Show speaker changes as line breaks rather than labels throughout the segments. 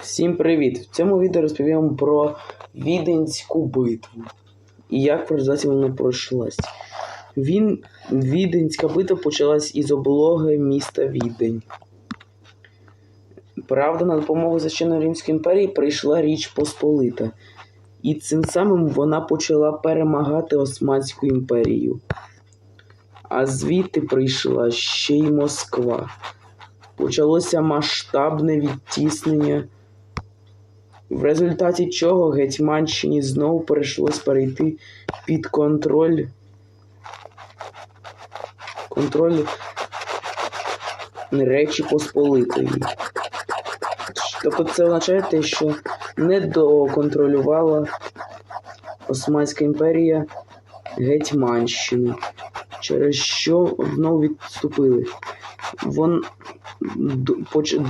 Всім привіт! В цьому відео розповім про Віденську битву і як в результаті вона пройшлась. Він... Віденська битва почалась із облоги міста Відень. Правда, на допомогу Священної Римської імперії прийшла Річ Посполита, і цим самим вона почала перемагати Османську імперію. А звідти прийшла ще й Москва. Почалося масштабне відтіснення, в результаті чого Гетьманщині знову прийшлось перейти під контроль контроль Речі Посполитої. Тобто це означає те, що не доконтролювала Османська імперія Гетьманщину, через що знову відступили. Вон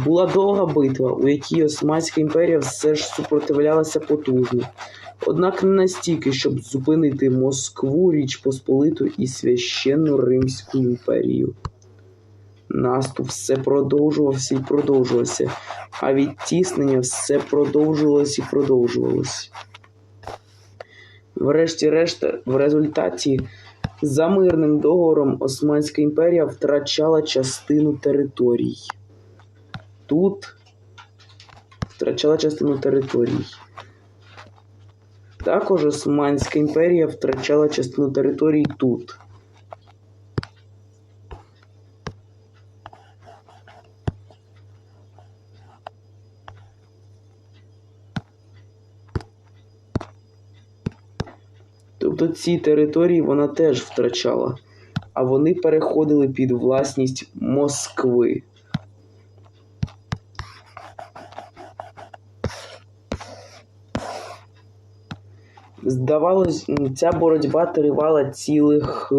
була довга битва, у якій Османська імперія все ж супротивлялася потужно. Однак не настільки, щоб зупинити Москву, Річ Посполиту і священну Римську імперію. Наступ все продовжувався і продовжувався, а відтіснення все продовжувалось і продовжувалось. Врешті-решт, в результаті за мирним договором Османська імперія втрачала частину територій. Тут втрачала частину територій. Також Османська імперія втрачала частину територій тут. Тобто ці території вона теж втрачала, а вони переходили під власність Москви. Здавалось, ця боротьба тривала цілих.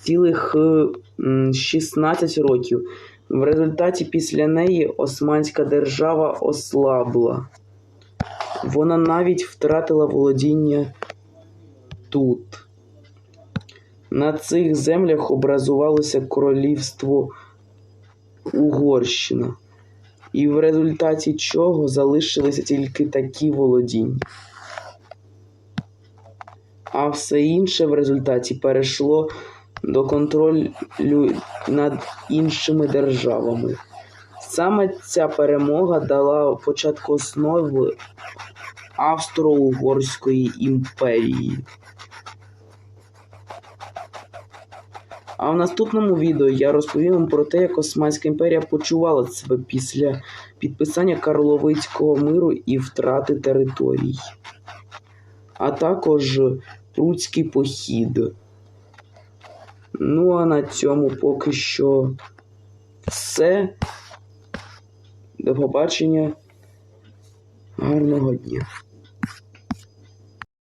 Цілих е, 16 років. В результаті після неї Османська держава ослабла. Вона навіть втратила володіння тут. На цих землях образувалося королівство Угорщина, і в результаті чого залишилися тільки такі володіння. А все інше в результаті перейшло до контролю над іншими державами. Саме ця перемога дала початку основи Австро-Угорської імперії. А в наступному відео я розповім вам про те, як Османська імперія почувала себе після підписання Карловицького миру і втрати територій, а також Пруцький похід. Ну а на цьому поки що все. До побачення. Гарного дня.